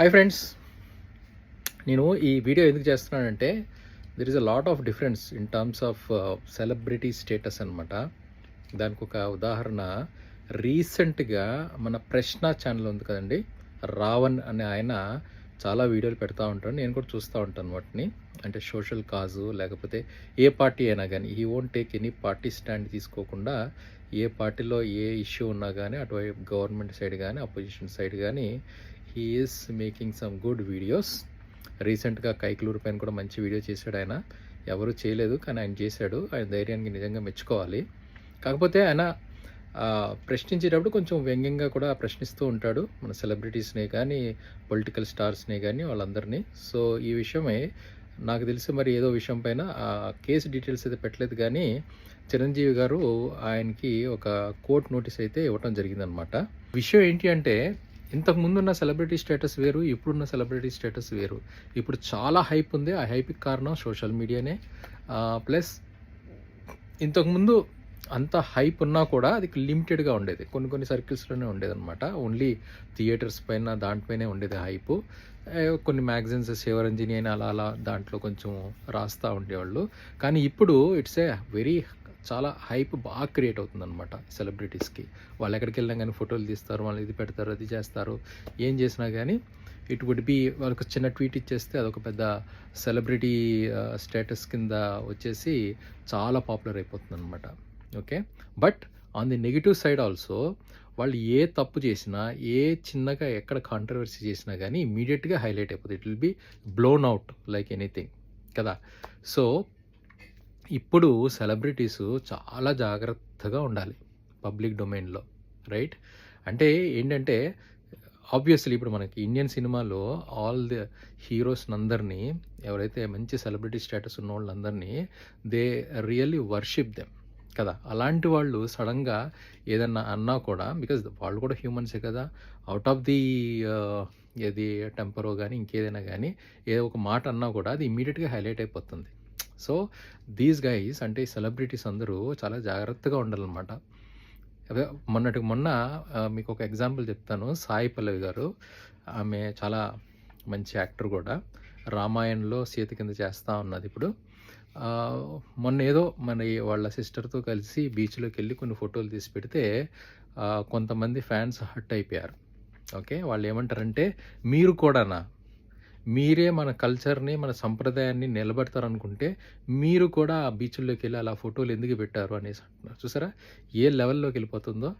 Hi friends నేను ఈ video ఎందుకు చేస్తున్నానంటే there is a lot of difference in terms of celebrity status అనమాట దానికి ఒక ఉదాహరణ రీసెంట్గా మన ప్రశ్న ఛానల్ ఉంది కదండి. రావణ్ అనే ఆయన చాలా వీడియోలు పెడతా ఉంటాను. నేను కూడా చూస్తూ ఉంటాను వాటిని. అంటే సోషల్ కాజు లేకపోతే ఏ పార్టీ అయినా కానీ ఈ won't take any party stand తీసుకోకుండా ఏ పార్టీలో ఏ ఇష్యూ ఉన్నా కానీ అటువైపు గవర్నమెంట్ సైడ్ కానీ అపోజిషన్ సైడ్ కానీ he is making some good videos. రీసెంట్గా కైకులూరు పైన కూడా మంచి వీడియో చేశాడు ఆయన. ఎవరు చేయలేదు కానీ ఆయన చేశాడు. ఆయన ధైర్యానికి నిజంగా మెచ్చుకోవాలి. కాకపోతే ఆయన ప్రశ్నించేటప్పుడు కొంచెం వ్యంగ్యంగా కూడా ప్రశ్నిస్తూ ఉంటాడు మన సెలబ్రిటీస్ని కానీ పొలిటికల్ స్టార్స్ని కానీ వాళ్ళందరినీ. సో ఈ విషయమే నాకు తెలిసి మరి ఏదో విషయం పైన ఆ కేసు డీటెయిల్స్ అయితే పెట్టలేదు కానీ చిరంజీవి గారు ఆయనకి ఒక కోర్ట్ నోటీస్ అయితే ఇవ్వటం జరిగిందనమాట. విషయం ఏంటి అంటే ఇంతకు ముందున్న సెలబ్రిటీ స్టేటస్ వేరు ఇప్పుడున్న సెలబ్రిటీ స్టేటస్ వేరు. ఇప్పుడు చాలా హైప్ ఉంది. ఆ హైప్కి కారణం సోషల్ మీడియానే. ప్లస్ ఇంతకుముందు అంత హైప్ ఉన్నా కూడా అది లిమిటెడ్గా ఉండేది. కొన్ని కొన్ని సర్కిల్స్లోనే ఉండేది అనమాట ఓన్లీ థియేటర్స్ పైన దాంట్పైనే ఉండేది హైప్. కొన్ని మ్యాగజైన్స్ శివరంజని అని అలా అలా దాంట్లో కొంచెం రాస్తూ ఉండేవాళ్ళు. కానీ ఇప్పుడు ఇట్స్ ఏ వెరీ చాలా హైప్ బాగా క్రియేట్ అవుతుంది అనమాట సెలబ్రిటీస్కి వాళ్ళు ఎక్కడికి వెళ్ళినా కానీ ఫోటోలు తీస్తారు వాళ్ళు ఇది పెడతారు అది చేస్తారు. ఏం చేసినా కానీ ఇట్ వుడ్ బి వాళ్ళకి చిన్న ట్వీట్ ఇచ్చేస్తే అదొక పెద్ద సెలబ్రిటీ స్టేటస్ కింద వచ్చేసి చాలా పాపులర్ అయిపోతుంది అనమాట okay? But on the negative side also వాళ్ళు ఏ తప్పు చేసినా ఏ చిన్నగా ఎక్కడ కాంట్రవర్సీ చేసినా కానీ ఇమీడియట్గా హైలైట్ అయిపోతుంది it will be blown out like anything కదా? సో ఇప్పుడు సెలబ్రిటీస్ చాలా జాగ్రత్తగా ఉండాలి పబ్లిక్ డొమైన్లో రైట్ అంటే ఏంటంటే ఆబ్వియస్లీ ఇప్పుడు మనకి ఇండియన్ సినిమాలో ఆల్ ది హీరోస్ అందరినీ ఎవరైతే మంచి సెలబ్రిటీ స్టేటస్ ఉన్న వాళ్ళందరినీ దే రియల్లీ వర్షిప్ దెమ్ కదా. అలాంటి వాళ్ళు సడన్గా ఏదన్నా అన్నా కూడా బికాజ్ వాళ్ళు కూడా హ్యూమన్సే కదా అవుట్ ఆఫ్ ది ఏది టెంపరో కానీ ఇంకేదైనా కానీ ఏదో ఒక మాట అన్నా కూడా అది ఇమీడియట్గా హైలైట్ అయిపోతుంది. సో దీస్ గైస్ అంటే సెలబ్రిటీస్ అందరూ చాలా జాగ్రత్తగా ఉండాలన్నమాట. అదే మొన్నటికి మొన్న uh, మీకు ఒక ఎగ్జాంపుల్ చెప్తాను. సాయి పల్లవి గారు ఆమె చాలా మంచి యాక్టర్ కూడా. రామాయణంలో సీత కింద చేస్తూ ఉన్నది ఇప్పుడు. మొన్న ఏదో మన వాళ్ళ సిస్టర్తో కలిసి బీచ్లోకి వెళ్ళి కొన్ని ఫోటోలు తీసి పెడితే కొంతమంది ఫ్యాన్స్ హట్ అయిపోయారు. ఓకే? వాళ్ళు ఏమంటారంటే మీరు కూడానా? మీరే మన కల్చర్ని మన సంప్రదాయాన్ని నిలబెడతారనుకుంటే మీరు కూడా ఆ బీచ్ల్లోకి వెళ్ళి అలా ఫోటోలు ఎందుకు పెట్టారు? అనేసి అంటున్నారు. చూసారా? ఏ లెవెల్లోకి వెళ్ళిపోతుందో?